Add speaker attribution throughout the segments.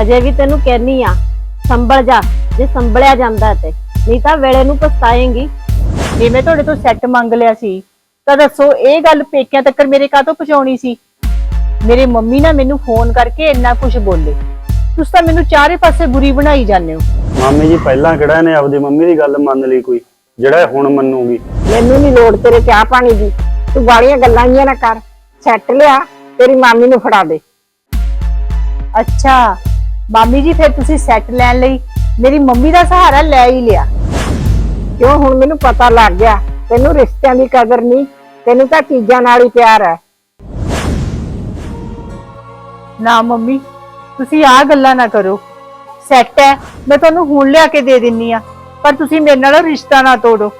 Speaker 1: ਹਜੇ ਵੀ ਤੈਨੂੰ ਕਹਿਨੀ ਆ ਸੰਭਲ ਜਾ ਜੇ ਸੰਭਲਿਆ ਜਾਂਦਾ ਤੇ ਨਹੀਂ ਤਾਂ ਵੇਲੇ ਨੂੰ ਪਛਤਾਏਂਗੀ।
Speaker 2: ਜੇ ਮੈਂ ਤੁਹਾਡੇ ਤੋਂ ਸੈੱਟ ਮੰਗ ਲਿਆ ਸੀ। ਤਾਂ ਦੱਸੋ ਇਹ ਗੱਲ ਪੇਕਿਆਂ ਤੱਕ ਮੇਰੇ ਕਾਹਤੋਂ ਪਹੁੰਚਾਉਣੀ ਸੀ? ਮੇਰੇ ਮੰਮੀ ਨਾ ਮੈਨੂੰ ਫੋਨ ਕਰਕੇ ਇੰਨਾ ਕੁਝ ਬੋਲੇ। ਤੁਸੀਂ ਤਾਂ ਮੈਨੂੰ ਚਾਰੇ ਪਾਸੇ ਬੁਰੀ ਬਣਾਈ ਜਾਂਦੇ ਹੋ।
Speaker 3: ਮਾਮੀ ਜੀ ਪਹਿਲਾਂ ਕਿਹੜਾ ਇਹਨੇ ਆਪਦੀ ਮੰਮੀ ਦੀ ਗੱਲ ਮੰਨ ਲਈ ਕੋਈ? ਜਿਹੜਾ ਇਹ ਹੁਣ ਮੰਨੂਗੀ।
Speaker 4: ਮੈਨੂੰ ਨਹੀਂ ਲੋੜ ਤੇਰੇ ਚਾਹ ਪਾਣੀ ਦੀ। ਤੂੰ ਬਾੜੀਆਂ ਗੱਲਾਂ ਜੀਆਂ ਨਾ ਕਰ। ਸੈੱਟ ਲਿਆ ਤੇਰੀ ਮਾਮੀ ਨੂੰ ਫੜਾ ਦੇ।
Speaker 2: ਅੱਛਾ ਮਾਮੀ ਜੀ, ਫਿਰ ਤੁਸੀਂ ਸੈੱਟ ਲੈਣ ਲਈ ਮੇਰੀ ਮੰਮੀ ਦਾ ਸਹਾਰਾ ਲੈ ਹੀ ਲਿਆ।
Speaker 4: ਕਿਉਂ ਹੁਣ ਮੈਨੂੰ ਪਤਾ ਲੱਗ ਗਿਆ, ਤੈਨੂੰ ਰਿਸ਼ਤਿਆਂ ਦੀ ਕਦਰ ਨਹੀਂ, ਤੈਨੂੰ ਤਾਂ ਚੀਜ਼ਾਂ ਨਾਲ ਹੀ ਪਿਆਰ ਹੈ।
Speaker 2: ਨਾ ਮੰਮੀ, ਤੁਸੀਂ ਆਹ ਗੱਲਾਂ ਨਾ ਕਰੋ। ਸੈੱਟ ਹੈ, ਮੈਂ ਤੁਹਾਨੂੰ ਹੁਣ ਲਿਆ ਕੇ ਦੇ ਦਿੰਨੀ ਆ, ਪਰ ਤੁਸੀਂ ਮੇਰੇ ਨਾਲ ਰਿਸ਼ਤਾ ਨਾ ਤੋੜੋ।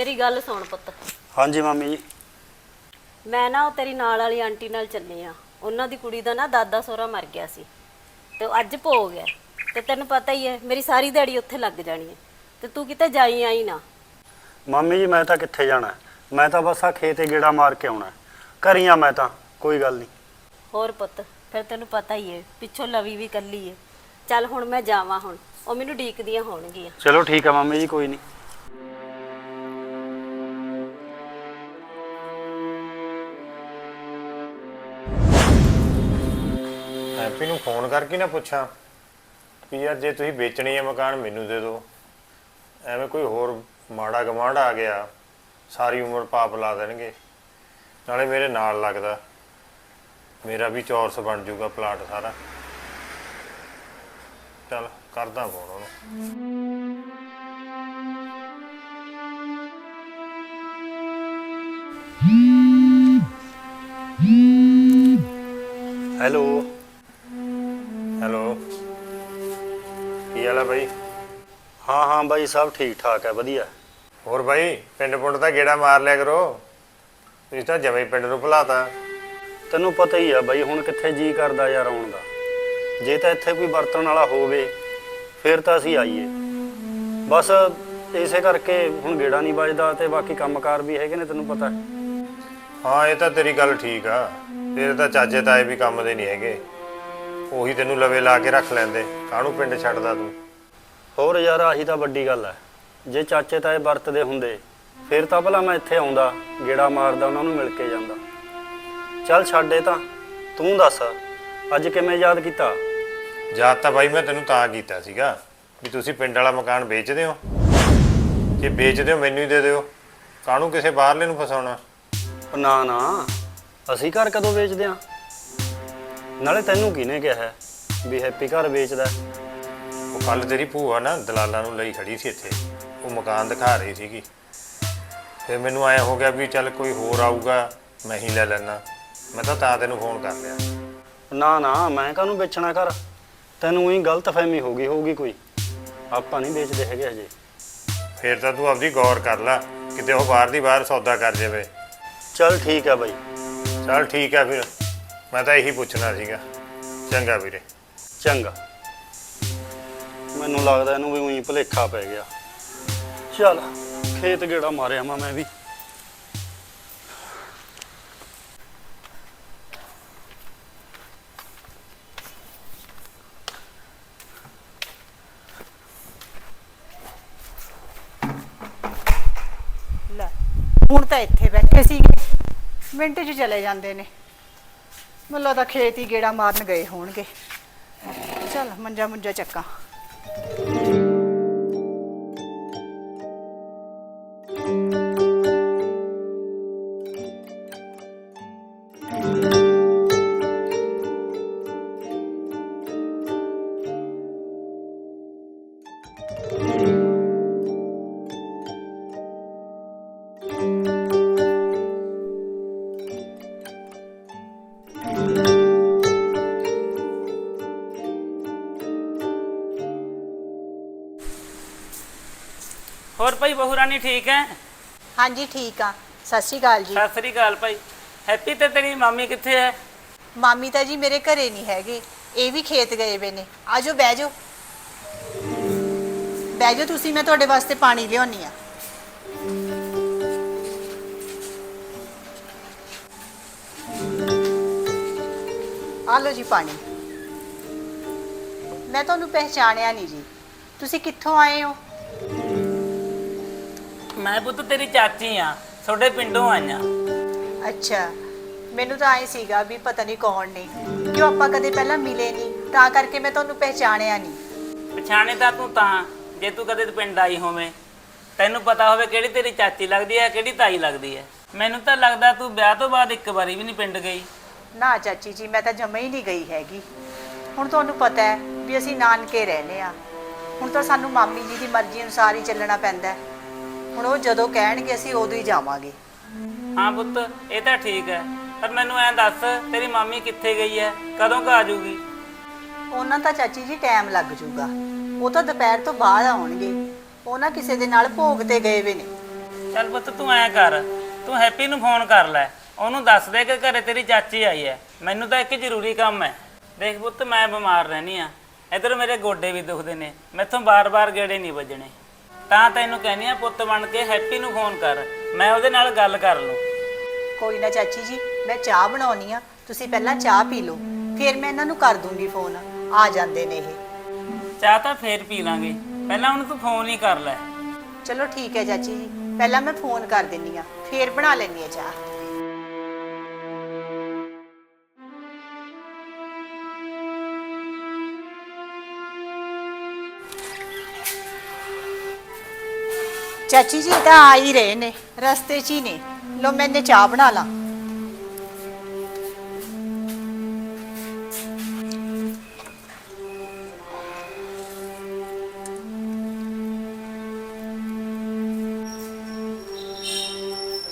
Speaker 1: ਮੇਰੀ ਗੱਲ ਸੁਣ ਪੁੱਤ।
Speaker 3: ਹਾਂਜੀ ਮਾਮੀ ਜੀ।
Speaker 1: ਮੈਂ ਨਾ ਉਹ ਤੇਰੀ ਨਾਲ ਵਾਲੀ ਆਂਟੀ ਨਾਲ ਚੱਲੇ ਆ। ਉਹਨਾਂ ਦੀ ਕੁੜੀ ਦਾ ਨਾ ਦਾਦਾ ਸੋਹਰਾ ਮਰ ਗਿਆ ਸੀ। ਤੇ ਉਹ ਅੱਜ ਭੋਗ ਹੈ। ਤੇ ਤੈਨੂੰ ਪਤਾ ਹੀ ਹੈ ਮੇਰੀ ਸਾਰੀ ਦਿਹਾੜੀ ਉੱਥੇ ਲੱਗ ਜਾਣੀ ਹੈ। ਤੇ ਤੂੰ ਕਿਤੇ ਜਾਈ ਆਈ ਨਾ।
Speaker 3: ਮਾਮੀ ਜੀ ਮੈਂ ਤਾਂ ਕਿੱਥੇ ਜਾਣਾ ਮੈਂ ਤਾਂ ਬਸ ਆ ਖੇਤੇ ਗੇੜਾ ਮਾਰ ਕੇ ਆਉਣਾ ਘਰੀਆਂ ਮੈਂ ਤਾਂ ਕੋਈ ਗੱਲ ਨਹੀਂ।
Speaker 1: ਹੋਰ ਪੁੱਤ ਫਿਰ ਤੈਨੂੰ ਪਤਾ ਹੀ ਹੈ ਪਿੱਛੋਂ ਲਵੀ ਵੀ ਕੱਲੀ ਹੈ। ਚੱਲ ਹੁਣ ਮੈਂ ਜਾਵਾਂ ਹੁਣ। ਉਹ ਮੈਨੂੰ ਢੀਕਦੀਆਂ ਹੋਣਗੀਆਂ।
Speaker 3: ਚਲੋ ਠੀਕ ਆ ਮਾਮੀ ਜੀ ਕੋਈ ਨਹੀਂ।
Speaker 5: ਹੈਪੀ ਨੂੰ ਫੋਨ ਕਰਕੇ ਨਾ ਪੁੱਛਾਂ ਵੀ ਯਾਰ ਜੇ ਤੁਸੀਂ ਵੇਚਣੀ ਹੈ ਮਕਾਨ ਮੈਨੂੰ ਦੇ ਦਿਓ। ਐਵੇਂ ਕੋਈ ਹੋਰ ਮਾੜਾ ਗਮਾਂਡ ਆ ਗਿਆ, ਸਾਰੀ ਉਮਰ ਪਾਪ ਲਾ ਦੇਣਗੇ। ਨਾਲੇ ਮੇਰੇ ਨਾਲ ਲੱਗਦਾ, ਮੇਰਾ ਵੀ ਚੌਰਸ ਬਣ ਜਾਊਗਾ ਪਲਾਟ ਸਾਰਾ। ਚਲ, ਕਰਦਾ ਫੋਨ ਉਹਨੂੰ।
Speaker 3: Hello
Speaker 5: hello. ਆ ਬਾਈ?
Speaker 3: ਹਾਂ ਹਾਂ ਬਾਈ ਸਭ ਠੀਕ ਠਾਕ ਹੈ ਵਧੀਆ।
Speaker 5: ਹੋਰ ਬਾਈ ਪਿੰਡ ਪੁੰਡ ਤਾਂ ਗੇੜਾ ਮਾਰ ਲਿਆ ਕਰੋ। ਤੁਸੀਂ ਤਾਂ ਜਵੇਂ ਪਿੰਡ ਨੂੰ ਭੁਲਾਤਾ।
Speaker 3: ਤੈਨੂੰ ਪਤਾ ਹੀ ਆ ਬਾਈ ਹੁਣ ਕਿੱਥੇ ਜੀ ਕਰਦਾ ਯਾਰ ਆਉਣ ਦਾ। ਜੇ ਤਾਂ ਇੱਥੇ ਕੋਈ ਵਰਤਣ ਵਾਲਾ ਹੋਵੇ ਫਿਰ ਤਾਂ ਅਸੀਂ ਆਈਏ। ਬਸ ਇਸੇ ਕਰਕੇ ਹੁਣ ਗੇੜਾ ਨਹੀਂ ਵੱਜਦਾ ਤੇ ਬਾਕੀ ਕੰਮਕਾਰ ਵੀ ਹੈਗੇ ਨੇ ਤੈਨੂੰ ਪਤਾ। ਹੈ।
Speaker 5: ਹਾਂ ਇਹ ਤਾਂ ਤੇਰੀ ਗੱਲ ਠੀਕ ਆ। ਤੇਰੇ ਤਾਂ ਚਾਚੇ ਤਾਏ ਵੀ ਕੰਮ ਦੇ ਨਹੀਂ ਹੈਗੇ। ਉਹੀ ਤੈਨੂੰ ਲਵੇ ਲਾ ਕੇ ਰੱਖ ਲੈਂਦੇ। ਕਾਹਨੂੰ ਪਿੰਡ ਛੱਡਦਾ ਤੂੰ?
Speaker 3: ਹੋਰ ਯਾਰ ਆਹੀ ਤਾਂ ਵੱਡੀ ਗੱਲ ਹੈ। ਜੇ ਚਾਚੇ ਤਾਏ ਵਰਤਦੇ ਹੁੰਦੇ ਫਿਰ ਤਾਂ ਭਲਾ ਮੈਂ ਇੱਥੇ ਆਉਂਦਾ ਗੇੜਾ ਮਾਰਦਾ ਉਹਨਾਂ ਨੂੰ ਮਿਲ ਕੇ ਜਾਂਦਾ। ਚੱਲ ਛੱਡੇ ਤਾਂ ਤੂੰ ਦੱਸ ਅੱਜ ਕਿਵੇਂ ਯਾਦ ਕੀਤਾ?
Speaker 5: ਯਾਦ ਤਾਂ ਬਾਈ ਮੈਂ ਤੈਨੂੰ ਤਾਂ ਕੀਤਾ ਸੀਗਾ ਵੀ ਤੁਸੀਂ ਪਿੰਡ ਵਾਲਾ ਮਕਾਨ ਵੇਚਦੇ ਹੋ। ਜੇ ਵੇਚਦੇ ਹੋ ਮੈਨੂੰ ਹੀ ਦੇ ਦਿਓ। ਕਾਹਨੂੰ ਕਿਸੇ ਬਾਹਰਲੇ ਨੂੰ ਫਸਾਉਣਾ?
Speaker 3: ਉਹ ਨਾ ਨਾ ਅਸੀਂ ਘਰ ਕਦੋਂ ਵੇਚਦੇ ਆ? ਨਾਲੇ ਤੈਨੂੰ ਕਿਹਨੇ ਕਿਹਾ ਹੈ ਵੀ ਹੈਪੀ ਘਰ ਵੇਚਦਾ ਹੈ?
Speaker 5: ਉਹ ਕੱਲ ਤੇਰੀ ਭੂਆ ਨਾ ਦਲਾਲਾਂ ਨੂੰ ਲਈ ਖੜੀ ਸੀ ਇੱਥੇ ਉਹ ਮਕਾਨ ਦਿਖਾ ਰਹੀ ਸੀਗੀ। ਫਿਰ ਮੈਨੂੰ ਆਇਆ ਹੋ ਗਿਆ ਵੀ ਚੱਲ ਕੋਈ ਹੋਰ ਆਊਗਾ ਮੈਂ ਹੀ ਲੈ ਲੈਣਾ ਮੈਂ ਤਾਂ ਤਾਂ ਤੈਨੂੰ ਫੋਨ ਕਰ ਲਿਆ।
Speaker 3: ਨਾ ਨਾ ਮੈਂ ਕਾਹਨੂੰ ਵੇਚਣਾ ਘਰ? ਤੈਨੂੰ ਹੀ ਗਲਤਫਹਿਮੀ ਹੋ ਗਈ ਹੋਊਗੀ ਕੋਈ। ਆਪਾਂ ਨਹੀਂ ਵੇਚਦੇ ਹੈਗੇ ਹਜੇ।
Speaker 5: ਫਿਰ ਤਾਂ ਤੂੰ ਆਪਦੀ ਗੌਰ ਕਰ ਲੈ ਕਿਤੇ ਉਹ ਬਾਹਰ ਦੀ ਬਾਹਰ ਸੌਦਾ ਕਰ ਜਾਵੇ।
Speaker 3: ਚੱਲ ਠੀਕ ਹੈ ਬਾਈ।
Speaker 5: ਚਲ ਠੀਕ ਹੈ ਫਿਰ। ਮੈਂ ਤਾਂ ਇਹੀ ਪੁੱਛਣਾ ਸੀਗਾ। ਚੰਗਾ ਵੀਰੇ।
Speaker 3: ਚੰਗਾ। ਮੈਨੂੰ ਲੱਗਦਾ ਇਹਨੂੰ ਵੀ ਉਹੀ ਭੁਲੇਖਾ ਪੈ ਗਿਆ। ਚੱਲ, ਖੇਤ ਗੇੜਾ ਮਾਰਿਆ ਮੈਂ ਮੈਂ ਵੀ।
Speaker 2: ਲੈ, ਹੁਣ ਤਾਂ ਇੱਥੇ ਬੈਠੇ ਸੀਗੇ। ਮਿੰਟ 'ਚ ਚਲੇ ਜਾਂਦੇ ਨੇ। ਮੈਨੂੰ ਲੱਗਦਾ ਖੇਤ ਹੀ ਗੇੜਾ ਮਾਰਨ ਗਏ ਹੋਣਗੇ। ਚੱਲ ਮੰਜਾ ਮੁੰਜਾ ਚੱਕਾਂ।
Speaker 6: ਠੀਕ ਹੈ?
Speaker 2: ਹਾਂਜੀ ਠੀਕ ਆ। ਸਤਿ ਸ਼੍ਰੀ ਅਕਾਲ ਜੀ।
Speaker 6: ਸਤਿ ਸ੍ਰੀ ਅਕਾਲ ਭਾਈ। ਹੈਪੀ ਤੇ ਤੇਰੀ ਮਾਮੀ ਕਿੱਥੇ ਹੈ?
Speaker 2: ਮਾਮੀ ਤਾਂ ਜੀ ਮੇਰੇ ਘਰੇ ਨਹੀਂ ਹੈਗੇ। ਇਹ ਵੀ ਖੇਤ ਗਏ ਵੇ ਨੇ। ਆਜੋ ਬਹਿ ਜਾਓ। ਬਹਿ ਜਾਓ ਤੁਸੀਂ ਮੈਂ ਤੁਹਾਡੇ ਵਾਸਤੇ ਪਾਣੀ ਲਿਆਉਣੀ ਆ। ਆ ਲਓ ਜੀ ਪਾਣੀ। ਮੈਂ ਤੁਹਾਨੂੰ ਪਹਿਚਾਣਿਆ ਨਹੀਂ ਜੀ। ਤੁਸੀਂ ਕਿੱਥੋਂ ਆਏ ਹੋ?
Speaker 6: ਮੈਂ ਪੁੱਤ ਤੇਰੀ ਚਾਚੀ ਆ ਤੁਹਾਡੇ ਪਿੰਡੋਂ ਆਈਆਂ
Speaker 2: ਅੱਛਾ ਮੈਨੂੰ ਤਾਂ ਆਏ ਸੀਗਾ ਵੀ ਪਤਾ ਨਹੀਂ ਕੌਣ ਨੇ। ਕਿਉਂ ਆਪਾਂ ਕਦੇ ਪਹਿਲਾਂ ਮਿਲੇ ਨਹੀਂ ਤਾਂ ਕਰਕੇ ਮੈਂ ਤੁਹਾਨੂੰ ਪਹਿਚਾਣਿਆ ਨਹੀਂ
Speaker 6: ਪਛਾਣੇ ਤਾਂ ਤੂੰ ਤਾਂ ਜੇ ਤੂੰ ਕਦੇ ਪਿੰਡ ਆਈ ਹੋਵੇਂ। ਤੈਨੂੰ ਪਤਾ ਹੋਵੇ ਕਿਹੜੀ ਤੇਰੀ ਚਾਚੀ ਲੱਗਦੀ ਹੈ ਕਿਹੜੀ ਤਾਈ ਲੱਗਦੀ ਹੈ। ਮੈਨੂੰ ਤਾਂ ਲੱਗਦਾ ਤੂੰ ਵਿਆਹ ਤੋਂ ਬਾਅਦ ਇੱਕ ਵਾਰੀ ਵੀ ਨਹੀਂ ਪਿੰਡ ਗਈ।
Speaker 2: ਨਾ ਚਾਚੀ ਜੀ ਮੈਂ ਤਾਂ ਜਮਾ ਹੀ ਨਹੀਂ ਗਈ ਹੈਗੀ। ਹੁਣ ਤੁਹਾਨੂੰ ਪਤਾ ਹੈ ਵੀ ਅਸੀਂ ਨਾਨਕੇ ਰਹਿੰਦੇ ਆ ਹੁਣ ਤਾਂ ਸਾਨੂੰ ਮਾਮੀ ਜੀ ਦੀ ਮਰਜ਼ੀ ਅਨੁਸਾਰ ਹੀ ਚੱਲਣਾ ਪੈਂਦਾ ਹੈ। ਹੁਣ ਉਹ ਜਦੋਂ ਕਹਿਣਗੇ ਅਸੀਂ ਉਦੋਂ ਹੀ ਜਾਵਾਂਗੇ।
Speaker 6: ਹਾਂ ਪੁੱਤ ਇਹ ਤਾਂ ਠੀਕ ਹੈ ਪਰ ਮੈਨੂੰ ਐਂ ਦੱਸ ਤੇਰੀ ਮਾਮੀ ਕਿੱਥੇ ਗਈ ਹੈ? ਕਦੋਂ ਕੁ ਆ ਜਾਊਗੀ
Speaker 2: ਉਹਨਾਂ ਤਾਂ ਚਾਚੀ ਜੀ ਟਾਈਮ ਲੱਗ ਜਾਊਗਾ ਉਹ ਤਾਂ ਦੁਪਹਿਰ ਤੋਂ ਬਾਅਦ ਆਉਣਗੇ। ਉਹ ਨਾ ਕਿਸੇ ਦੇ ਨਾਲ ਭੋਗ ਤੇ ਗਏ ਵੇ ਨੇ
Speaker 6: ਚੱਲ ਪੁੱਤ ਤੂੰ ਐਂ ਕਰ ਤੂੰ ਹੈਪੀ ਨੂੰ ਫੋਨ ਕਰ ਲੈ। ਉਹਨੂੰ ਦੱਸ ਦੇ ਕਿ ਘਰੇ ਤੇਰੀ ਚਾਚੀ ਆਈ ਹੈ। ਮੈਨੂੰ ਤਾਂ ਇੱਕ ਜ਼ਰੂਰੀ ਕੰਮ ਹੈ। ਦੇਖ ਪੁੱਤ ਮੈਂ ਬਿਮਾਰ ਰਹਿਣੀ ਆ ਇਧਰ ਮੇਰੇ ਗੋਡੇ ਵੀ ਦੁਖਦੇ ਨੇ। ਮੈਥੋਂ ਬਾਰ-ਬਾਰ ਗੇੜੇ ਨਹੀਂ ਵੱਜਣੇ। ਤਾਂ ਤੈਨੂੰ ਕਹਿੰਦੀ ਆ ਪੁੱਤ ਬਣ ਕੇ ਹੈਪੀ ਨੂੰ ਫੋਨ ਕਰ ਮੈਂ ਉਹਦੇ ਨਾਲ ਗੱਲ ਕਰ ਲੂੰ।
Speaker 2: ਕੋਈ ਨਾ ਚਾਚੀ ਜੀ ਮੈਂ ਚਾਹ ਬਣਾਉਣੀ ਆ ਤੁਸੀਂ ਪਹਿਲਾਂ ਚਾਹ ਪੀ ਲਓ ਫਿਰ ਮੈਂ ਇਹਨਾਂ ਨੂੰ ਕਰ ਦੂੰਗੀ ਫੋਨ ਆ ਜਾਂਦੇ ਨੇ ਇਹ।
Speaker 6: ਚਾਹ ਤਾਂ ਫੇਰ ਪੀ ਲਾਂਗੇ ਪਹਿਲਾਂ ਉਹਨੂੰ ਤੂੰ ਫੋਨ ਹੀ ਕਰ ਲੈ।
Speaker 2: ਚਲੋ ਠੀਕ ਹੈ ਚਾਚੀ ਜੀ ਪਹਿਲਾਂ ਮੈਂ ਫੋਨ ਕਰ ਦਿੰਨੀ ਆ ਫਿਰ ਬਣਾ ਲੈਣੀ ਆ ਚਾਹ। ਚਾਚੀ ਜੀ ਤਾਂ ਆ ਹੀ ਰਹੇ ਨੇ ਰਸਤੇ 'ਚ ਹੀ ਨੇ। ਲੋ ਮੈਨੇ ਚਾਹ ਬਣਾ ਲਾ।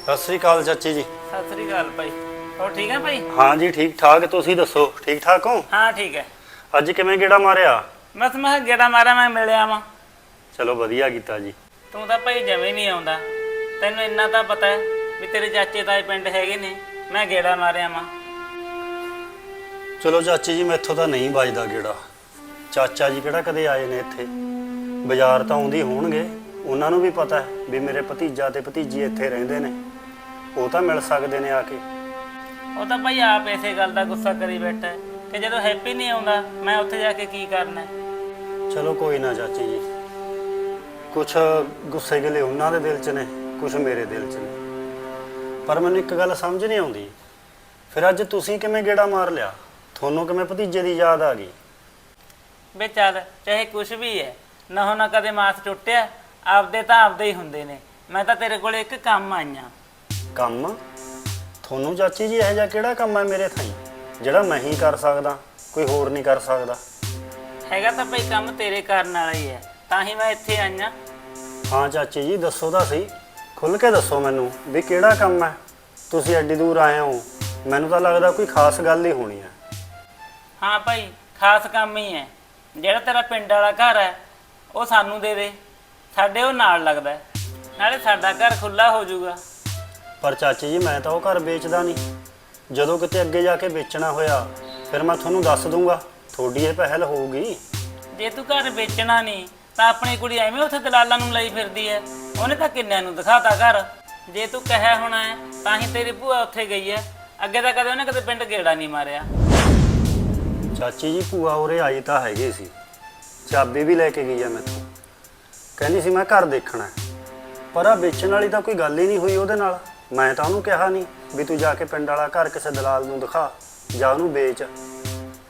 Speaker 3: ਸਤਿ ਸ੍ਰੀ ਅਕਾਲ ਚਾਚੀ ਜੀ।
Speaker 6: ਸਤਿ ਸ੍ਰੀ ਅਕਾਲ ਭਾਈ। ਹੋਰ ਠੀਕ ਹੈ ਭਾਈ?
Speaker 3: ਹਾਂ ਜੀ ਠੀਕ ਠਾਕ। ਤੁਸੀਂ ਦੱਸੋ ਠੀਕ ਠਾਕ ਹੋ?
Speaker 6: ਹਾਂ ਠੀਕ ਹੈ।
Speaker 3: ਅੱਜ ਕਿਵੇਂ ਗੇੜਾ ਮਾਰਿਆ?
Speaker 6: ਮੈਂ ਕਿਹਾ ਗੇੜਾ ਮਾਰਾ ਮੈਂ ਮਿਲਿਆ ਵਾਂ
Speaker 3: ਚਲੋ ਵਧੀਆ ਕੀਤਾ ਜੀ।
Speaker 6: ਤੂੰ ਤਾਂ ਭਾਈ ਜਮੇ ਨਹੀਂ ਆਉਂਦਾ। ਤੈਨੂੰ ਇੰਨਾ ਤਾਂ ਪਤਾ ਹੈ ਵੀ ਤੇਰੇ ਚਾਚੇ ਤਾਏ ਪਿੰਡ ਹੈਗੇ ਨੇ। ਮੈਂ ਗੇੜਾ ਮਾਰਿਆ ਵਾਂ।
Speaker 3: ਚਲੋ ਚਾਚੀ ਜੀ ਮੈਥੋਂ ਤਾਂ ਨਹੀਂ ਵੱਜਦਾ ਗੇੜਾ। ਚਾਚਾ ਜੀ ਕਿਹੜਾ ਕਦੇ ਆਏ ਨੇ ਇੱਥੇ? ਬਾਜ਼ਾਰ ਤਾਂ ਆਉਂਦੇ ਹੋਣਗੇ। ਉਹਨਾਂ ਨੂੰ ਵੀ ਪਤਾ ਹੈ ਵੀ ਮੇਰੇ ਭਤੀਜਾ ਤੇ ਭਤੀਜੀ ਇੱਥੇ ਰਹਿੰਦੇ ਨੇ। ਉਹ ਤਾਂ ਮਿਲ ਸਕਦੇ ਨੇ ਆ ਕੇ।
Speaker 6: ਉਹ ਤਾਂ ਭਾਈ ਆਪ ਇਸੇ ਗੱਲ ਦਾ ਗੁੱਸਾ ਕਰੀ ਬੈਠਾ ਹੈ ਕਿ ਜਦੋਂ ਹੈਪੀ ਨਹੀਂ ਆਉਂਦਾ ਮੈਂ ਉੱਥੇ ਜਾ ਕੇ ਕੀ ਕਰਨਾ ਹੈ?
Speaker 3: ਚਲੋ ਕੋਈ ਨਾ ਚਾਚੀ ਜੀ। ਕੁਛ ਗੁੱਸੇ ਗਿਲੇ ਉਹਨਾਂ ਦੇ ਦਿਲ 'ਚ ਨੇ ਕੁਛ ਮੇਰੇ ਦਿਲ 'ਚ ਨੇ। ਪਰ ਮੈਨੂੰ ਇੱਕ ਗੱਲ ਸਮਝ ਨਹੀਂ ਆਉਂਦੀ। ਫਿਰ ਅੱਜ ਤੁਸੀਂ ਕਿਵੇਂ ਗੇੜਾ ਮਾਰ ਲਿਆ? ਤੁਹਾਨੂੰ ਕਿਵੇਂ ਭਤੀਜੇ ਦੀ ਯਾਦ ਆ ਗਈ?
Speaker 6: ਵੇ ਚੱਲ ਚਾਹੇ ਕੁਝ ਵੀ ਹੈ ਨਾ ਹੋ ਨਾ ਕਦੇ ਮਾਸ ਟੁੱਟਿਆ ਆਪਦੇ ਤਾਂ ਆਪਦੇ ਹੀ ਹੁੰਦੇ ਨੇ। ਮੈਂ ਤਾਂ ਤੇਰੇ ਕੋਲੇ ਇੱਕ ਕੰਮ ਆਈਆਂ।
Speaker 3: ਕੰਮ? ਤੁਹਾਨੂੰ ਚਾਚੀ ਜੀ ਇਹੋ ਜਿਹਾ ਕਿਹੜਾ ਕੰਮ ਹੈ ਮੇਰੇ ਥਾਈ ਜਿਹੜਾ ਮੈਂ ਹੀ ਕਰ ਸਕਦਾ ਕੋਈ ਹੋਰ ਨਹੀਂ ਕਰ ਸਕਦਾ?
Speaker 6: ਹੈਗਾ ਤਾਂ ਭਾਈ ਕੰਮ ਤੇਰੇ ਕਰਨ ਵਾਲਾ ਹੀ ਹੈ ਤਾਂ ਹੀ ਮੈਂ ਇੱਥੇ ਆਈਆਂ।
Speaker 3: ਹਾਂ ਚਾਚੀ ਜੀ ਦੱਸੋ ਤਾਂ ਸਹੀ। ਖੁੱਲ ਕੇ ਦੱਸੋ ਮੈਨੂੰ ਵੀ ਕਿਹੜਾ ਕੰਮ ਹੈ? ਤੁਸੀਂ ਐਡੀ ਦੂਰ ਆਏ ਹੋ। ਮੈਨੂੰ ਤਾਂ ਲੱਗਦਾ ਕੋਈ ਖਾਸ ਗੱਲ ਹੀ ਹੋਣੀ ਹੈ।
Speaker 6: ਹਾਂ ਭਾਈ ਖਾਸ ਕੰਮ ਹੀ ਹੈ। ਜਿਹੜਾ ਤੇਰਾ ਪਿੰਡ ਵਾਲਾ ਘਰ ਹੈ ਉਹ ਸਾਨੂੰ ਦੇ ਦੇ। ਸਾਡੇ ਉਹ ਨਾਲ ਲੱਗਦਾ ਹੈ। ਨਾਲੇ ਸਾਡਾ ਘਰ ਖੁੱਲਾ ਹੋ ਜਾਊਗਾ।
Speaker 3: ਪਰ ਚਾਚੀ ਜੀ ਮੈਂ ਤਾਂ ਉਹ ਘਰ ਵੇਚਦਾ ਨਹੀਂ। ਜਦੋਂ ਕਿਤੇ ਅੱਗੇ ਜਾ ਕੇ ਵੇਚਣਾ ਹੋਇਆ ਫਿਰ ਮੈਂ ਤੁਹਾਨੂੰ ਦੱਸ ਦੂੰਗਾ ਤੁਹਾਡੀ ਇਹ ਪਹਿਲ ਹੋਊਗੀ।
Speaker 6: ਜੇ ਤੂੰ ਘਰ ਵੇਚਣਾ ਨਹੀਂ ਤਾਂ ਆਪਣੀ ਕੁੜੀ ਐਵੇਂ ਉੱਥੇ ਦਲਾਲਾਂ ਨੂੰ ਲਈ ਫਿਰਦੀ ਹੈ ਉਹਨੇ ਤਾਂ ਕਿੰਨਿਆਂ ਨੂੰ ਦਿਖਾਤਾ ਘਰ। ਜੇ ਤੂੰ ਕਹਿਆ ਹੋਣਾ ਹੈ ਤਾਂ ਹੀ ਤੇਰੀ ਭੂਆ ਉੱਥੇ ਗਈ ਹੈ ਅੱਗੇ ਤਾਂ ਕਦੇ ਉਹਨੇ ਕਦੇ ਪਿੰਡ ਗੇੜਾ ਨਹੀਂ ਮਾਰਿਆ।
Speaker 3: ਚਾਚੀ ਜੀ ਭੂਆ ਉਰੇ ਆਈ ਤਾਂ ਹੈਗੇ ਸੀ। ਚਾਬੀ ਵੀ ਲੈ ਕੇ ਗਈ ਆ ਮੈਥੋਂ। ਕਹਿੰਦੀ ਸੀ ਮੈਂ ਘਰ ਦੇਖਣਾ ਹੈ। ਪਰ ਆ ਵੇਚਣ ਵਾਲੀ ਤਾਂ ਕੋਈ ਗੱਲ ਹੀ ਨਹੀਂ ਹੋਈ ਉਹਦੇ ਨਾਲ। ਮੈਂ ਤਾਂ ਉਹਨੂੰ ਕਿਹਾ ਨਹੀਂ ਵੀ ਤੂੰ ਜਾ ਕੇ ਪਿੰਡ ਵਾਲਾ ਘਰ ਕਿਸੇ ਦਲਾਲ ਨੂੰ ਦਿਖਾ ਜਾਂ ਉਹਨੂੰ ਵੇਚ।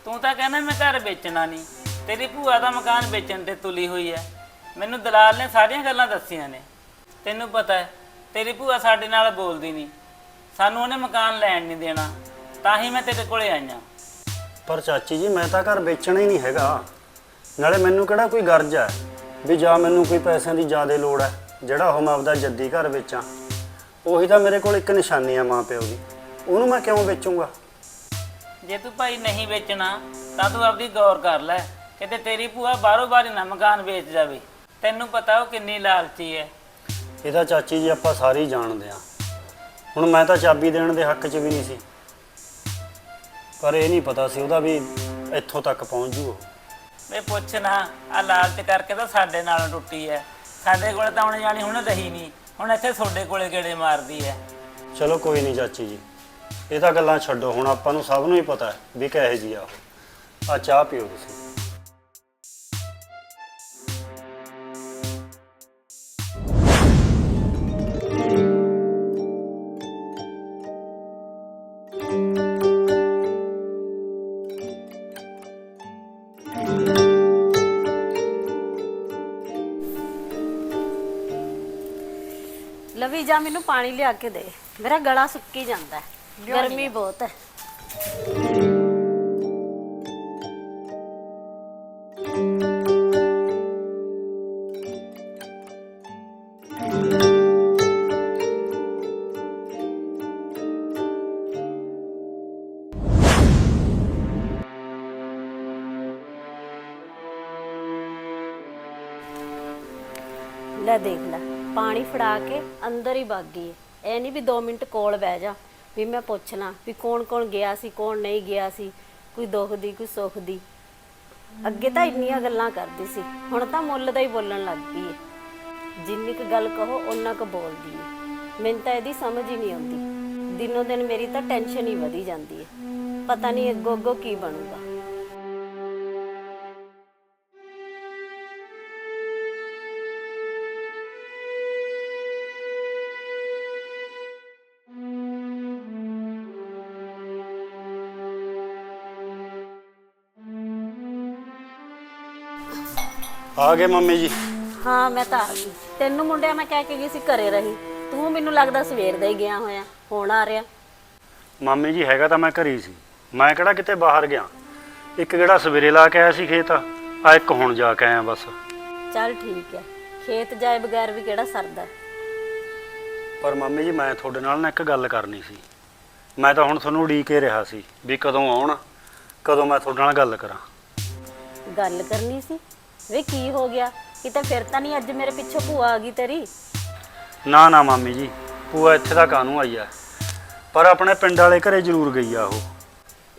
Speaker 6: ਤੂੰ ਤਾਂ ਕਹਿੰਦਾ ਮੈਂ ਘਰ ਵੇਚਣਾ ਨਹੀਂ। ਤੇਰੀ ਭੂਆ ਦਾ ਮਕਾਨ ਵੇਚਣ ਤੇ ਤੁਲੀ ਹੋਈ ਹੈ ਮੈਨੂੰ ਦਲਾਲ ਨੇ ਸਾਰੀਆਂ ਗੱਲਾਂ ਦੱਸੀਆਂ ਨੇ। ਤੈਨੂੰ ਪਤਾ ਹੈ ਤੇਰੀ ਭੂਆ ਸਾਡੇ ਨਾਲ ਬੋਲਦੀ ਨਹੀਂ। ਸਾਨੂੰ ਉਹਨੇ ਮਕਾਨ ਲੈਣ ਨਹੀਂ ਦੇਣਾ। ਤਾਂ ਹੀ ਮੈਂ ਤੇਰੇ ਕੋਲੇ ਆਈਆਂ
Speaker 3: ਪਰ ਚਾਚੀ ਜੀ ਮੈਂ ਤਾਂ ਘਰ ਵੇਚਣਾ ਹੀ ਨਹੀਂ ਹੈਗਾ। ਨਾਲੇ ਮੈਨੂੰ ਕਿਹੜਾ ਕੋਈ ਗਰਜ ਹੈ ਵੀ ਜਾਂ ਮੈਨੂੰ ਕੋਈ ਪੈਸਿਆਂ ਦੀ ਜ਼ਿਆਦਾ ਲੋੜ ਹੈ ਜਿਹੜਾ ਉਹ ਮੈਂ ਆਪਦਾ ਜੱਦੀ ਘਰ ਵੇਚਾਂ। ਉਹੀ ਤਾਂ ਮੇਰੇ ਕੋਲ ਇੱਕ ਨਿਸ਼ਾਨੀ ਆ ਮਾਂ ਪਿਓ ਦੀ। ਉਹਨੂੰ ਮੈਂ ਕਿਉਂ ਵੇਚੂੰਗਾ?
Speaker 6: ਜੇ ਤੂੰ ਭਾਈ ਨਹੀਂ ਵੇਚਣਾ ਤਾਂ ਤੂੰ ਆਪਦੀ ਗੌਰ ਕਰ ਲੈ। ਕਿਤੇ ਤੇਰੀ ਭੂਆ ਬਾਰੋ ਬਾਰੀ ਨਾ ਮਕਾਨ ਵੇਚ ਜਾਵੇ। ਤੈਨੂੰ ਪਤਾ ਉਹ ਕਿੰਨੀ ਲਾਲਚੀ ਹੈ
Speaker 3: ਇਹ ਤਾਂ ਚਾਚੀ ਜੀ ਆਪਾਂ ਸਾਰੇ ਹੀ ਜਾਣਦੇ ਆ। ਹੁਣ ਮੈਂ ਤਾਂ ਚਾਬੀ ਦੇਣ ਦੇ ਹੱਕ 'ਚ ਵੀ ਨਹੀਂ ਸੀ। ਪਰ ਇਹ ਨਹੀਂ ਪਤਾ ਸੀ ਉਹਦਾ ਵੀ ਇੱਥੋਂ ਤੱਕ ਪਹੁੰਚ ਜੂ ਉਹ
Speaker 6: ਵੇ ਪੁੱਛ ਨਾ ਆ ਲਾਲਚ ਕਰਕੇ ਤਾਂ ਸਾਡੇ ਨਾਲ ਟੁੱਟੀ ਹੈ ਸਾਡੇ ਕੋਲੇ ਤਾਂ ਆਉਣ ਜਾਣੀ ਹੁਣ ਰਹੀ ਨਹੀਂ। ਹੁਣ ਇੱਥੇ ਤੁਹਾਡੇ ਕੋਲੇ ਗੇੜੇ ਮਾਰਦੀ ਹੈ
Speaker 3: ਚਲੋ ਕੋਈ ਨਹੀਂ ਚਾਚੀ ਜੀ। ਇਹ ਤਾਂ ਗੱਲਾਂ ਛੱਡੋ ਹੁਣ ਆਪਾਂ ਨੂੰ ਸਭ ਨੂੰ ਹੀ ਪਤਾ ਹੈ ਵੀ ਕਿਹੋ ਜੀ ਆ ਉਹ। ਆ ਚਾਹ ਪੀਓ ਤੁਸੀਂ।
Speaker 1: ਲਵੀ ਜਾ ਮੈਨੂੰ ਪਾਣੀ ਲਿਆ ਕੇ ਦੇ। ਮੇਰਾ ਗਲਾ ਸੁੱਕੀ ਜਾਂਦਾ ਹੈ। ਗਰਮੀ ਬਹੁਤ ਹੈ। ਲੈ ਦੇਖ ਲੈ। ਪਾਣੀ ਫੜਾ ਕੇ ਅੰਦਰ ਹੀ ਵਗ ਗਈ। ਹੈ। ਇਹ ਨਹੀਂ ਵੀ 2 ਮਿੰਟ ਕੋਲ ਬਹਿ ਜਾ, ਵੀ ਮੈਂ ਪੁੱਛਣਾ ਵੀ ਕੌਣ ਕੌਣ ਗਿਆ ਸੀ, ਕੌਣ ਨਹੀਂ ਗਿਆ ਸੀ, ਕੋਈ ਦੁੱਖ ਦੀ, ਕੋਈ ਸੁੱਖ ਦੀ। ਅੱਗੇ ਤਾਂ ਇੰਨੀਆਂ ਗੱਲਾਂ ਕਰਦੀ ਸੀ, ਹੁਣ ਤਾਂ ਮੁੱਲ ਦਾ ਹੀ ਬੋਲਣ ਲੱਗ ਪਈ ਹੈ ਜਿੰਨੀ ਕੁ ਗੱਲ ਕਹੋ, ਓਨਾ ਕੁ ਬੋਲਦੀ ਹੈ ਮੈਨੂੰ ਤਾਂ ਇਹਦੀ ਸਮਝ ਹੀ ਨਹੀਂ ਆਉਂਦੀ। ਦਿਨੋਂ ਦਿਨ ਮੇਰੀ ਤਾਂ ਟੈਨਸ਼ਨ ਹੀ ਵਧੀ ਜਾਂਦੀ ਹੈ ਪਤਾ ਨਹੀਂ ਅੱਗੋਂ ਅੱਗੋਂ ਕੀ ਬਣੂਗਾ।
Speaker 3: ਆ ਗਏ ਮੰਮੀ ਜੀ।
Speaker 1: ਹਾਂ ਮੈਂ ਤਾਂ ਆ ਗਈ। ਤੈਨੂੰ ਮੁੰਡਿਆ ਮੈਂ ਕਹਿ ਕੇ ਗਈ ਸੀ ਘਰੇ ਰਹੀ। ਤੂੰ ਮੈਨੂੰ ਲੱਗਦਾ ਸਵੇਰ ਦਾ ਹੀ ਗਿਆ ਹੋਇਆ। ਹੁਣ ਆ ਰਿਹਾ।
Speaker 3: ਮੰਮੀ ਜੀ ਹੈਗਾ ਤਾਂ ਮੈਂ ਘਰੇ ਹੀ ਸੀ। ਮੈਂ ਕਿਹੜਾ ਕਿਤੇ ਬਾਹਰ ਗਿਆ। ਇੱਕ ਜਿਹੜਾ ਸਵੇਰੇ ਲਾ ਕੇ ਆਇਆ ਸੀ ਖੇਤ। ਆ ਇੱਕ ਹੁਣ ਜਾ ਕੇ ਆਇਆ ਬਸ।
Speaker 1: ਚੱਲ ਠੀਕ ਹੈ। ਖੇਤ ਜਾਏ ਬਗੈਰ ਵੀ ਕਿਹੜਾ ਸਰਦਾ।
Speaker 3: ਪਰ ਮੰਮੀ ਜੀ ਮੈਂ ਤੁਹਾਡੇ ਨਾਲ ਨਾ ਇੱਕ ਗੱਲ ਕਰਨੀ ਸੀ। ਮੈਂ ਤਾਂ ਹੁਣ ਤੁਹਾਨੂੰ ਉਡੀਕ ਹੀ ਰਿਹਾ ਸੀ ਵੀ ਕਦੋਂ ਆਉਣ ਕਦੋਂ ਮੈਂ ਤੁਹਾਡੇ ਨਾਲ ਗੱਲ ਕਰਾਂ।
Speaker 1: ਗੱਲ ਕਰਨੀ ਸੀ? ਵੇ ਕੀ ਹੋ ਗਿਆ? ਕਿਤੇ ਫਿਰ ਤਾਂ ਨਹੀਂ ਅੱਜ ਮੇਰੇ ਪਿੱਛੇ ਭੂਆ ਆ ਗਈ ਤੇਰੀ?
Speaker 3: ਨਾ ਨਾ ਮਾਮੀ ਜੀ ਭੂਆ ਇੱਥੇ ਦਾ ਕਾਹਨੂੰ ਆਈ ਆ? ਪਰ ਆਪਣੇ ਪਿੰਡ ਵਾਲੇ ਘਰੇ ਜ਼ਰੂਰ ਗਈ ਆ ਉਹ।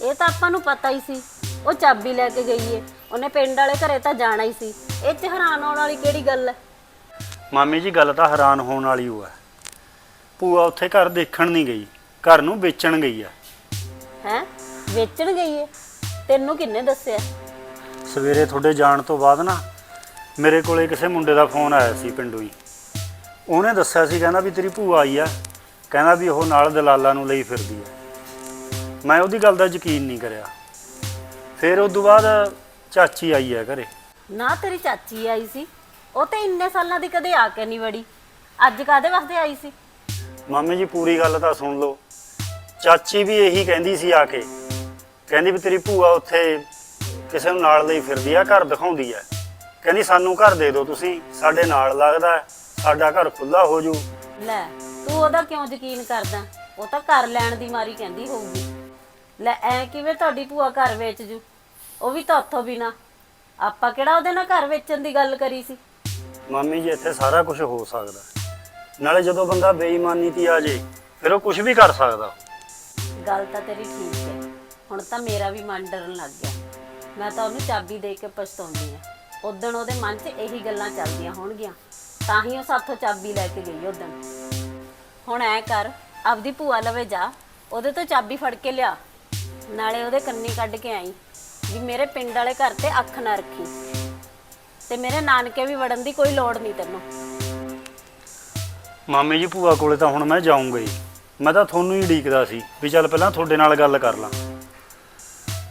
Speaker 1: ਇਹ ਤਾਂ ਆਪਾਂ ਨੂੰ ਪਤਾ ਹੀ ਸੀ। ਉਹ ਚਾਬੀ ਲੈ ਕੇ ਗਈ ਏ। ਉਹਨੇ ਪਿੰਡ ਵਾਲੇ ਘਰੇ ਤਾਂ ਜਾਣਾ ਹੀ ਸੀ। ਇਹ ਚ ਹੈਰਾਨ ਹੋਣ ਵਾਲੀ ਕਿਹੜੀ ਗੱਲ ਹੈ
Speaker 3: ਮਾਮੀ ਜੀ ਗੱਲ ਤਾਂ ਹੈਰਾਨ ਹੋਣ ਵਾਲੀ ਉਹ ਹੈ ਭੂਆ ਉੱਥੇ ਘਰ ਦੇਖਣ ਨਹੀਂ ਗਈ। ਘਰ ਨੂੰ ਵੇਚਣ ਗਈ ਆ।
Speaker 1: ਹੈ? ਵੇਚਣ ਗਈ ਏ? ਤੈਨੂੰ ਕਿੰਨੇ ਦੱਸਿਆ?
Speaker 3: ਸਵੇਰੇ ਤੁਹਾਡੇ ਜਾਣ ਤੋਂ ਬਾਅਦ ਨਾ ਮੇਰੇ ਕੋਲੇ ਕਿਸੇ ਮੁੰਡੇ ਦਾ ਫੋਨ ਆਇਆ ਸੀ ਪਿੰਡੋਂ ਹੀ। ਉਹਨੇ ਦੱਸਿਆ ਸੀ ਕਹਿੰਦਾ ਵੀ ਤੇਰੀ ਭੂਆ ਆਈ ਆ ਕਹਿੰਦਾ ਵੀ ਉਹ ਨਾਲ ਦਲਾਲਾਂ ਨੂੰ ਲਈ ਫਿਰਦੀ ਆ। ਮੈਂ ਉਹਦੀ ਗੱਲ ਦਾ ਯਕੀਨ ਨਹੀਂ ਕਰਿਆ। ਫਿਰ ਉਸ ਤੋਂ ਬਾਅਦ ਚਾਚੀ ਆਈ ਆ ਘਰੇ।
Speaker 1: ਨਾ ਤੇਰੀ ਚਾਚੀ ਆਈ ਸੀ ਉਹ ਤੇ ਇੰਨੇ ਸਾਲਾਂ ਦੀ ਕਦੇ ਆ ਕੇ ਨਹੀਂ ਵੜੀ। ਅੱਜ ਕਾਦੇ ਵਾਸਤੇ ਆਈ ਸੀ?
Speaker 3: ਮਾਮੀ ਜੀ ਪੂਰੀ ਗੱਲ ਤਾਂ ਸੁਣ ਲਓ। ਚਾਚੀ ਵੀ ਇਹੀ ਕਹਿੰਦੀ ਸੀ ਆ ਕੇ ਕਹਿੰਦੀ ਵੀ ਤੇਰੀ ਭੂਆ ਉੱਥੇ ਕਿਸੇ ਨੂੰ ਨਾਲ ਲਈ ਫਿਰਦੀ ਆ ਘਰ ਦਿਖਾਉਂਦੀ ਆ। ਕਹਿੰਦੀ ਸਾਨੂੰ ਘਰ ਦੇ ਦਿਓ ਤੁਸੀਂ ਸਾਡੇ ਨਾਲ ਲੱਗਦਾ ਹੈ, ਸਾਡਾ ਘਰ ਖੁੱਲਾ ਹੋ ਜੂ।
Speaker 1: ਲੈ ਤੂੰ ਉਹਦਾ ਕਿਉਂ ਯਕੀਨ ਕਰਦਾ? ਉਹ ਤਾਂ ਘਰ ਲੈਣ ਦੀ ਮਾਰੀ ਕਹਿੰਦੀ ਹੋਊਗੀ। ਲੈ ਐ ਕਿਵੇਂ ਤੁਹਾਡੀ ਭੂਆ ਘਰ ਵੇਚ ਜੂ? ਉਹ ਵੀ ਤਾਂ ਉੱਥੋਂ ਬਿਨਾ। ਆਪਾਂ ਕਿਹੜਾ ਉਹਦੇ ਨਾਲ ਘਰ ਵੇਚਣ ਦੀ ਗੱਲ ਕਰੀ ਸੀ?
Speaker 3: ਮਾਮੀ ਜੀ ਇੱਥੇ ਸਾਰਾ ਕੁਝ ਹੋ ਸਕਦਾ। ਨਾਲੇ ਜਦੋਂ ਬੰਦਾ ਬੇਈਮਾਨੀ ਤੇ ਆ ਜੇ ਫਿਰ ਉਹ ਕੁਝ ਵੀ ਕਰ ਸਕਦਾ।
Speaker 1: ਗੱਲ ਤਾਂ ਤੇਰੀ ਠੀਕ ਹੈ। ਹੁਣ ਤਾਂ ਮੇਰਾ ਵੀ ਮਨ ਡਰਨ ਲੱਗ ਗਿਆ। ਮੈਂ ਤਾਂ ਉਹਨੂੰ ਚਾਬੀ ਦੇ ਕੇ ਪਛਤਾਉਂਦੀ ਆ ਉਦੋਂ ਉਹਦੇ ਮਨ 'ਚ ਇਹੀ ਗੱਲਾਂ ਚੱਲਦੀਆਂ ਹੋਣਗੀਆਂ। ਤਾਂ ਹੀ ਉਹ ਸਾਥੋਂ ਚਾਬੀ ਲੈ ਕੇ ਗਈ ਉਦੋਂ ਹੁਣ ਐ ਕਰ, ਆਪਦੀ ਭੂਆ ਲਵੇ ਜਾ, ਉਹਦੇ ਤੋਂ ਚਾਬੀ ਫੜ ਕੇ ਲਿਆ। ਨਾਲੇ ਉਹਦੇ ਕੰਨੀ ਕੱਢ ਕੇ ਆਈ ਵੀ ਮੇਰੇ ਪਿੰਡ ਵਾਲੇ ਘਰ ਤੇ ਅੱਖ ਨਾ ਰੱਖੀ। ਤੇ ਮੇਰੇ ਨਾਨਕੇ ਵੀ ਵੜਨ ਦੀ ਕੋਈ ਲੋੜ ਨਹੀਂ ਤੈਨੂੰ।
Speaker 3: ਮਾਮੀ ਜੀ, ਭੂਆ ਕੋਲੇ ਤਾਂ ਹੁਣ ਮੈਂ ਜਾਊਂਗਾ ਹੀ। ਮੈਂ ਤਾਂ ਤੁਹਾਨੂੰ ਹੀ ਉਡੀਕਦਾ ਸੀ ਵੀ ਚੱਲ ਪਹਿਲਾਂ ਤੁਹਾਡੇ ਨਾਲ ਗੱਲ ਕਰ ਲਾਂ।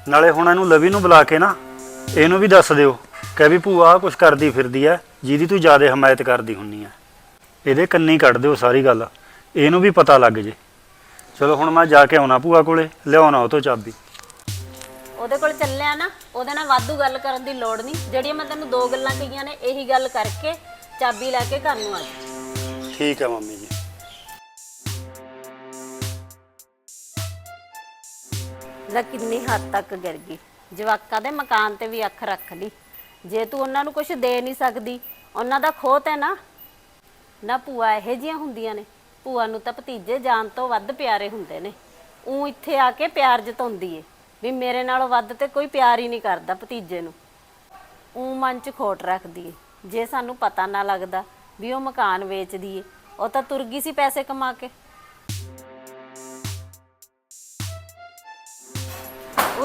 Speaker 3: ਨਾਲੇ ਹੁਣ ਇਹਨੂੰ ਲਵੀ ਨੂੰ ਬੁਲਾ ਕੇ ਨਾ ਇਹਨੂੰ ਵੀ ਦੱਸ ਦਿਓ ਕਿ ਵੀ ਭੂਆ ਆਹ ਕੁਛ ਕਰਦੀ ਫਿਰਦੀ ਐ ਜਿਹਦੀ ਤੂੰ ਜ਼ਿਆਦਾ ਹਮਾਇਤ ਕਰਦੀ ਹੁੰਨੀ ਐ। ਇਹਦੇ ਕੰਨੀ ਕੱਢ ਦਿਓ ਸਾਰੀ ਗੱਲ ਇਹਨੂੰ ਵੀ ਪਤਾ ਲੱਗ ਜੇ। ਚਲੋ ਹੁਣ ਮੈਂ ਜਾ ਕੇ ਆਉਣਾ ਭੂਆ ਕੋਲੇ ਲਿਆਉਣਾ ਉਹ ਤੋਂ ਚਾਬੀ।
Speaker 1: ਉਹਦੇ ਕੋਲ ਚੱਲਿਆ ਨਾ ਉਹਦੇ ਨਾਲ ਵਾਧੂ ਗੱਲ ਕਰਨ ਦੀ ਲੋੜ ਨਹੀਂ ਜਿਹੜੀਆਂ ਮੈਂ ਤੈਨੂੰ ਦੋ ਗੱਲਾਂ ਕਹੀਆਂ ਨੇ ਇਹੀ ਗੱਲ ਕਰਕੇ ਚਾਬੀ ਲੈ ਕੇ ਘਰ ਨੂੰ ਆ ਜਾ।
Speaker 3: ਠੀਕ ਹੈ ਮੰਮੀ ਜੀ।
Speaker 1: ਲੈ ਕਿੰਨੀ ਹੱਦ ਤੱਕ ਗਿਰ ਗਈ। ਜਵਾਕਾਂ ਦੇ ਮਕਾਨ ਤੇ ਵੀ ਅੱਖ ਰੱਖ ਲਈ। ਜੇ ਤੂੰ ਉਹਨਾਂ ਨੂੰ ਕੁਝ ਦੇ ਨਹੀਂ ਸਕਦੀ, ਉਹਨਾਂ ਦਾ ਖੋਤ ਹੈ ਨਾ। ਨਾ ਭੂਆ ਇਹੋ ਜਿਹੀਆਂ ਹੁੰਦੀਆਂ ਨੇ। ਭੂਆ ਨੂੰ ਤਾਂ ਭਤੀਜੇ ਜਾਨ ਤੋਂ ਵੱਧ ਪਿਆਰੇ ਹੁੰਦੇ ਨੇ। ਉਹ ਇੱਥੇ ਆ ਕੇ ਪਿਆਰ ਜਤਾਉਂਦੀ ਏ, ਵੀ ਮੇਰੇ ਨਾਲੋਂ ਵੱਧ ਤੇ ਕੋਈ ਪਿਆਰ ਹੀ ਨਹੀਂ ਕਰਦਾ ਭਤੀਜੇ ਨੂੰ। ਉਹ ਮਨ 'ਚ ਖੋਟ ਰੱਖਦੀ ਏ। ਜੇ ਸਾਨੂੰ ਪਤਾ ਨਾ ਲੱਗਦਾ ਵੀ ਉਹ ਮਕਾਨ ਵੇਚਦੀ ਏ, ਉਹ ਤਾਂ ਤੁਰ ਗਈ ਸੀ ਪੈਸੇ ਕਮਾ ਕੇ।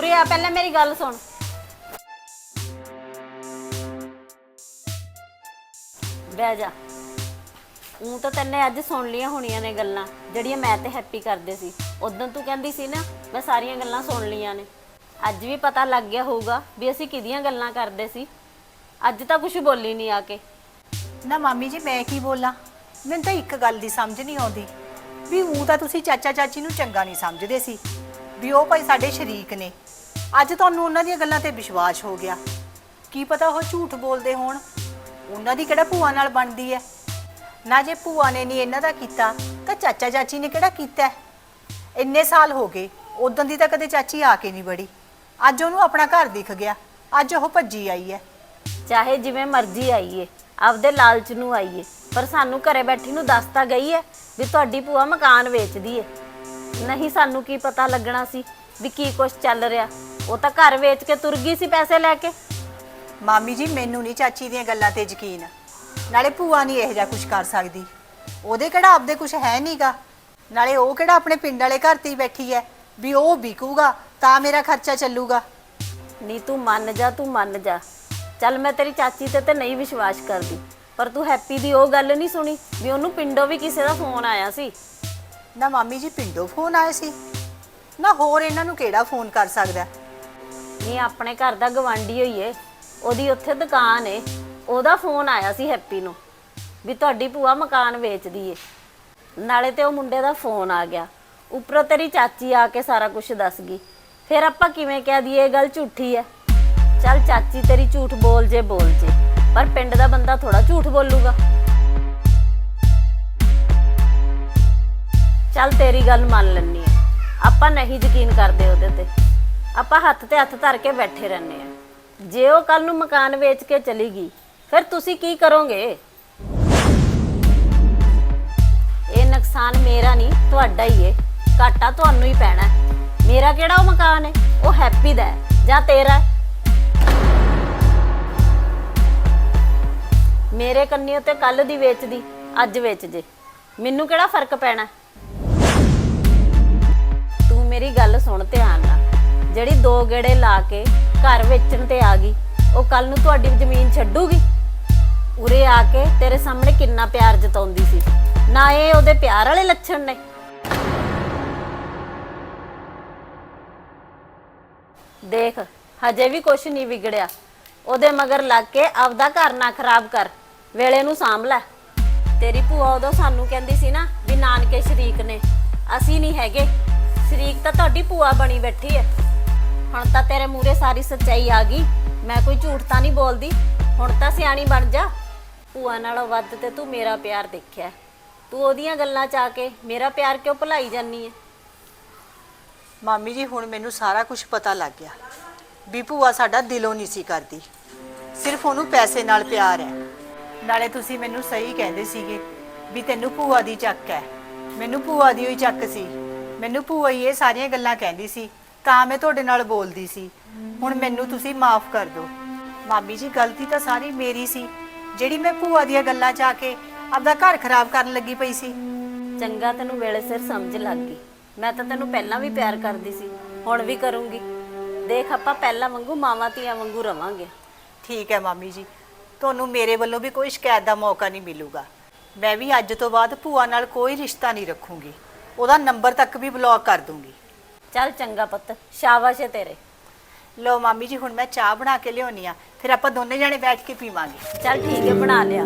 Speaker 1: ਉਰੇ ਆ, ਪਹਿਲਾਂ ਮੇਰੀ ਗੱਲ ਸੁਣ। ਬਹਿ ਜਾ। ਉਹ ਤਾਂ ਤੈਨੇ ਅੱਜ ਸੁਣ ਲੀਆਂ ਹੋਣੀਆਂ ਨੇ ਗੱਲਾਂ, ਜਿਹੜੀਆਂ ਮੈਂ ਤੇ ਹੈਪੀ ਕਰਦੇ ਸੀ। ਉਦੋਂ ਤੂੰ ਕਹਿੰਦੀ ਸੀ ਨਾ, ਮੈਂ ਸਾਰੀਆਂ ਗੱਲਾਂ ਸੁਣ ਲੀਆਂ ਨੇ। ਅੱਜ ਵੀ ਪਤਾ ਲੱਗ ਗਿਆ ਹੋਊਗਾ ਵੀ ਅਸੀਂ ਕਿਹਦੀਆਂ ਗੱਲਾਂ ਕਰਦੇ ਸੀ। ਅੱਜ ਤਾਂ ਕੁਝ ਬੋਲੀ ਨਹੀਂ ਆ ਕੇ।
Speaker 2: ਨਾ ਮਾਮੀ ਜੀ, ਮੈਂ ਕੀ ਬੋਲਾਂ? ਮੈਨੂੰ ਤਾਂ ਇੱਕ ਗੱਲ ਦੀ ਸਮਝ ਨਹੀਂ ਆਉਂਦੀ। ਵੀ ਉਹ ਤਾਂ ਤੁਸੀਂ ਚਾਚਾ ਚਾਚੀ ਨੂੰ ਚੰਗਾ ਨਹੀਂ ਸਮਝਦੇ ਸੀ। ਵੀ ਉਹ ਭਾਈ ਸਾਡੇ ਸ਼ਰੀਕ ਨੇ। ਅੱਜ ਤੁਹਾਨੂੰ ਉਹਨਾਂ ਦੀਆਂ ਗੱਲਾਂ ਤੇ ਵਿਸ਼ਵਾਸ ਹੋ ਗਿਆ। ਕੀ ਪਤਾ ਉਹ ਝੂਠ ਬੋਲਦੇ ਹੋਣ। ਉਹਨਾਂ ਦੀ ਕਿਹੜਾ ਭੂਆ ਨਾਲ ਬਣਦੀ ਹੈ ਨਾ ਜੇ ਭੂਆ ਨੇ ਨਹੀਂ ਇਹਨਾਂ ਦਾ ਕੀਤਾ, ਤਾਂ ਚਾਚਾ ਚਾਚੀ ਨੇ ਕਿਹੜਾ ਕੀਤਾ ਹੈ? ਇੰਨੇ ਸਾਲ ਹੋ ਗਏ ਉਦੋਂ ਦੀ ਤਾਂ ਕਦੇ ਚਾਚੀ ਆ ਕੇ ਨਹੀਂ ਬੜੀ ਅੱਜ ਉਹਨੂੰ ਆਪਣਾ ਘਰ ਦਿਖ ਗਿਆ। ਅੱਜ ਉਹ ਭੱਜੀ ਆਈ ਹੈ
Speaker 1: ਚਾਹੇ ਜਿਵੇਂ ਮਰਜ਼ੀ ਆਈਏ, ਆਪਦੇ ਲਾਲਚ ਨੂੰ ਆਈਏ, ਪਰ ਸਾਨੂੰ ਘਰੇ ਬੈਠੀ ਨੂੰ ਦੱਸ ਤਾਂ ਗਈ ਹੈ ਵੀ ਤੁਹਾਡੀ ਭੂਆ ਮਕਾਨ ਵੇਚਦੀ ਹੈ ਨਹੀਂ ਸਾਨੂੰ ਕੀ ਪਤਾ ਲੱਗਣਾ ਸੀ ਵੀ ਕੀ ਕੁਝ ਚੱਲ ਰਿਹਾ। ਉਹ ਤਾਂ ਘਰ ਵੇਚ ਕੇ ਤੁਰ ਗਈ ਸੀ ਪੈਸੇ ਲੈ ਕੇ।
Speaker 2: ਮਾਮੀ ਜੀ ਮੈਨੂੰ ਨਹੀਂ ਚਾਚੀ ਦੀਆਂ ਗੱਲਾਂ ਤੇ ਯਕੀਨ। ਨਾਲੇ ਭੂਆ ਨਹੀਂ ਇਹੋ ਜਿਹਾ ਕੁਝ ਕਰ ਸਕਦੀ। ਉਹਦੇ ਕਿਹੜਾ ਆਪਦੇ ਕੁਝ ਹੈ ਨਹੀਂਗਾ ਨਾਲੇ ਉਹ ਕਿਹੜਾ ਆਪਣੇ ਪਿੰਡ ਵਾਲੇ ਘਰ ਤੇ ਹੀ ਬੈਠੀ ਹੈ? ਵੀ ਉਹ ਵਿਕੂਗਾ ਤਾਂ ਮੇਰਾ ਖਰਚਾ ਚੱਲੂਗਾ।
Speaker 1: ਨਹੀਂ ਤੂੰ ਮੰਨ ਜਾ ਤੂੰ ਮੰਨ ਜਾ। ਚੱਲ ਮੈਂ ਤੇਰੀ ਚਾਚੀ ਤੇ ਤੇ ਨਹੀਂ ਵਿਸ਼ਵਾਸ ਕਰਦੀ। ਪਰ ਤੂੰ ਹੈਪੀ ਦੀ ਉਹ ਗੱਲ ਨਹੀਂ ਸੁਣੀ ਵੀ ਉਹਨੂੰ ਪਿੰਡੋਂ ਵੀ ਕਿਸੇ ਦਾ ਫੋਨ ਆਇਆ ਸੀ।
Speaker 2: ਨਾ ਮਾਮੀ ਜੀ ਪਿੰਡੋਂ ਫੋਨ ਆਇਆ ਸੀ। ਨਾ ਹੋਰ ਇਹਨਾਂ ਨੂੰ ਕਿਹੜਾ ਫੋਨ ਕਰ ਸਕਦਾ?
Speaker 1: ਨਹੀਂ, ਆਪਣੇ ਘਰ ਦਾ ਗਵਾਂਢੀ ਹੋਈ ਏ। ਉਹਦੀ ਉੱਥੇ ਦੁਕਾਨ ਏ। ਉਹਦਾ ਫੋਨ ਆਇਆ ਸੀ ਹੈਪੀ ਨੂੰ ਵੀ ਤੁਹਾਡੀ ਭੂਆ ਮਕਾਨ ਵੇਚਦੀ ਏ। ਨਾਲੇ ਤੇ ਉਹ ਮੁੰਡੇ ਦਾ ਫੋਨ ਆ ਗਿਆ। ਉੱਪਰੋਂ ਤੇਰੀ ਚਾਚੀ ਆ ਕੇ ਸਾਰਾ ਕੁਝ ਦੱਸ ਗਈ। ਫਿਰ ਆਪਾਂ ਕਿਵੇਂ ਕਹਿ ਦਈਏ ਇਹ ਗੱਲ ਝੂਠੀ ਹੈ ਚੱਲ ਚਾਚੀ ਤੇਰੀ ਝੂਠ ਬੋਲ ਜੇ ਬੋਲ ਜੇ। ਪਰ ਪਿੰਡ ਦਾ ਬੰਦਾ ਥੋੜਾ ਝੂਠ ਬੋਲੂਗਾ। ਚੱਲ ਤੇਰੀ ਗੱਲ ਮੰਨ ਲੈਣੀ ਆ। ਆਪਾਂ ਨਹੀਂ ਯਕੀਨ ਕਰਦੇ ਉਹਦੇ ਤੇ। ਆਪਾਂ ਹੱਥ ਤੇ ਹੱਥ ਧਰ ਕੇ ਬੈਠੇ ਰਹਿੰਦੇ ਆ ਜੇ ਉਹ ਕੱਲ ਨੂੰ ਮਕਾਨ ਵੇਚ ਕੇ ਚਲੀ ਗਈ, ਫਿਰ ਤੁਸੀਂ ਕੀ ਕਰੋਗੇ? ਇਹ ਨੁਕਸਾਨ ਮੇਰਾ ਨਹੀਂ, ਤੁਹਾਡਾ ਹੀ ਏ। ਘਾਟਾ ਤੁਹਾਨੂੰ ਹੀ ਪੈਣਾ ਮੇਰਾ ਕਿਹੜਾ ਉਹ ਮਕਾਨ ਹੈ ਉਹ ਹੈਪੀ ਦਾ ਹੈ, ਜਾਂ ਤੇਰਾ ਹੈ? ਮੇਰੇ ਕੰਨਿਓ ਤੇ ਕੱਲ ਦੀ ਵੇਚਦੀ, ਅੱਜ ਵੇਚ ਜੇ। ਮੈਨੂੰ ਕਿਹੜਾ ਫ਼ਰਕ ਪੈਣਾ ਤੂੰ ਮੇਰੀ ਗੱਲ ਸੁਣ, ਧਿਆਨ ਨਾਲ। ਜਿਹੜੀ ਦੋ ਗੇੜੇ ਲਾ ਕੇ ਘਰ ਵੇਚਣ ਤੇ ਆ ਗਈ, ਉਹ ਕੱਲ ਨੂੰ ਤੁਹਾਡੀ ਜ਼ਮੀਨ ਛੱਡੂਗੀ। ਉਰੇ ਆ ਕੇ ਤੇਰੇ ਸਾਹਮਣੇ ਕਿੰਨਾ ਪਿਆਰ ਜਤਾਉਂਦੀ ਸੀ। ਨਾ ਇਹ ਉਹਦੇ ਪਿਆਰ ਵਾਲੇ ਲੱਛਣ ਨੇ। ਦੇਖ, ਹਜੇ ਵੀ ਕੁਛ ਨਹੀਂ ਵਿਗੜਿਆ। ਉਹਦੇ ਮਗਰ ਲੱਗ ਕੇ ਆਪਦਾ ਘਰ ਨਾ ਖਰਾਬ ਕਰ। ਵੇਲੇ ਨੂੰ ਸਾਂਭ ਲੈ। ਤੇਰੀ ਭੂਆ ਉਦੋਂ ਸਾਨੂੰ ਕਹਿੰਦੀ ਸੀ ਨਾ ਵੀ ਨਾਨਕੇ ਸ਼ਰੀਕ ਨੇ। ਅਸੀਂ ਨਹੀਂ ਹੈਗੇ। ਸ਼ਰੀਕ ਤਾਂ ਤੁਹਾਡੀ ਭੂਆ ਬਣੀ ਬੈਠੀ ਹੈ। ਹੁਣ ਤਾਂ ਤੇਰੇ ਮੂਹਰੇ ਸਾਰੀ ਸੱਚਾਈ ਆ ਗਈ। ਮੈਂ ਕੋਈ ਝੂਠ ਤਾਂ ਨਹੀਂ ਬੋਲਦੀ। ਹੁਣ ਤਾਂ ਸਿਆਣੀ ਬਣ ਜਾ। ਭੂਆ ਨਾਲੋਂ ਵੱਧ ਤੇ ਤੂੰ ਮੇਰਾ ਪਿਆਰ ਦੇਖਿਆ। ਤੂੰ ਉਹਦੀਆਂ ਗੱਲਾਂ ਚ ਆ ਕੇ ਮੇਰਾ ਪਿਆਰ ਕਿਉਂ ਭੁਲਾਈ ਜਾਨੀ ਹੈ
Speaker 2: ਮਾਮੀ ਜੀ, ਹੁਣ ਮੈਨੂੰ ਸਾਰਾ ਕੁਝ ਪਤਾ ਲੱਗ ਗਿਆ। ਵੀ ਭੂਆ ਸਾਡਾ ਦਿਲੋਂ ਨਹੀਂ ਸੀ ਕਰਦੀ। ਸਿਰਫ ਉਹਨੂੰ ਪੈਸੇ ਨਾਲ ਪਿਆਰ ਹੈ ਨਾਲੇ ਤੁਸੀਂ ਮੈਨੂੰ ਸਹੀ ਕਹਿੰਦੇ ਸੀਗੇ ਵੀ ਤੈਨੂੰ ਭੂਆ ਦੀ ਚੱਕ ਹੈ ਮੈਨੂੰ ਭੂਆ ਦੀ ਹੋਈ ਚੱਕ ਸੀ। ਮੈਨੂੰ ਭੂਆ ਹੀ ਇਹ ਸਾਰੀਆਂ ਗੱਲਾਂ ਕਹਿੰਦੀ ਸੀ ਤਾਂ ਮੈਂ ਤੁਹਾਡੇ ਨਾਲ ਬੋਲਦੀ ਸੀ। ਹੁਣ ਮੈਨੂੰ ਤੁਸੀਂ ਮਾਫ ਕਰ ਦਿਓ। ਮਾਮੀ ਜੀ ਗਲਤੀ ਤਾਂ ਸਾਰੀ ਮੇਰੀ ਸੀ। ਜਿਹੜੀ ਮੈਂ ਭੂਆ ਦੀਆਂ ਗੱਲਾਂ 'ਚ ਆ ਕੇ ਆਪਦਾ ਘਰ ਖਰਾਬ ਕਰਨ ਲੱਗੀ ਪਈ ਸੀ।
Speaker 1: ਚੰਗਾ ਤੈਨੂੰ ਵੇਲੇ ਸਿਰ ਸਮਝ ਲੱਗ ਗਈ। ਮੈਂ ਤਾਂ ਤੈਨੂੰ ਪਹਿਲਾਂ ਵੀ ਪਿਆਰ ਕਰਦੀ ਸੀ। ਹੁਣ ਵੀ ਕਰੂੰਗੀ। ਦੇਖ ਆਪਾਂ ਪਹਿਲਾਂ ਵਾਂਗੂ ਮਾਵਾਂ ਧੀਆਂ ਵਾਂਗੂ ਰਵਾਂਗੇ।
Speaker 2: ਠੀਕ ਹੈ ਮਾਮੀ ਜੀ। ਤੁਹਾਨੂੰ ਮੇਰੇ ਵੱਲੋਂ ਵੀ ਕੋਈ ਸ਼ਿਕਾਇਤ ਦਾ ਮੌਕਾ ਨਹੀਂ ਮਿਲੂਗਾ। ਮੈਂ ਵੀ ਅੱਜ ਤੋਂ ਬਾਅਦ ਭੂਆ ਨਾਲ ਕੋਈ ਰਿਸ਼ਤਾ ਨਹੀਂ ਰੱਖੂੰਗੀ। ਉਹਦਾ ਨੰਬਰ ਤੱਕ ਵੀ ਬਲੌਕ ਕਰ ਦੂੰਗੀ।
Speaker 1: ਚੱਲ ਚੰਗਾ ਪੁੱਤ ਸ਼ਾਬਾਸ਼ ਤੇਰੇ।
Speaker 2: ਲਓ ਮਾਮੀ ਜੀ ਹੁਣ ਮੈਂ ਚਾਹ ਬਣਾ ਕੇ ਲਿਆਉਣੀ ਆ ਫਿਰ ਆਪਾਂ ਦੋਨੇ ਜਣੇ ਬੈਠ ਕੇ ਪੀਵਾਂਗੇ।
Speaker 1: ਚੱਲ ਠੀਕ ਹੈ ਬਣਾ ਲਿਆ।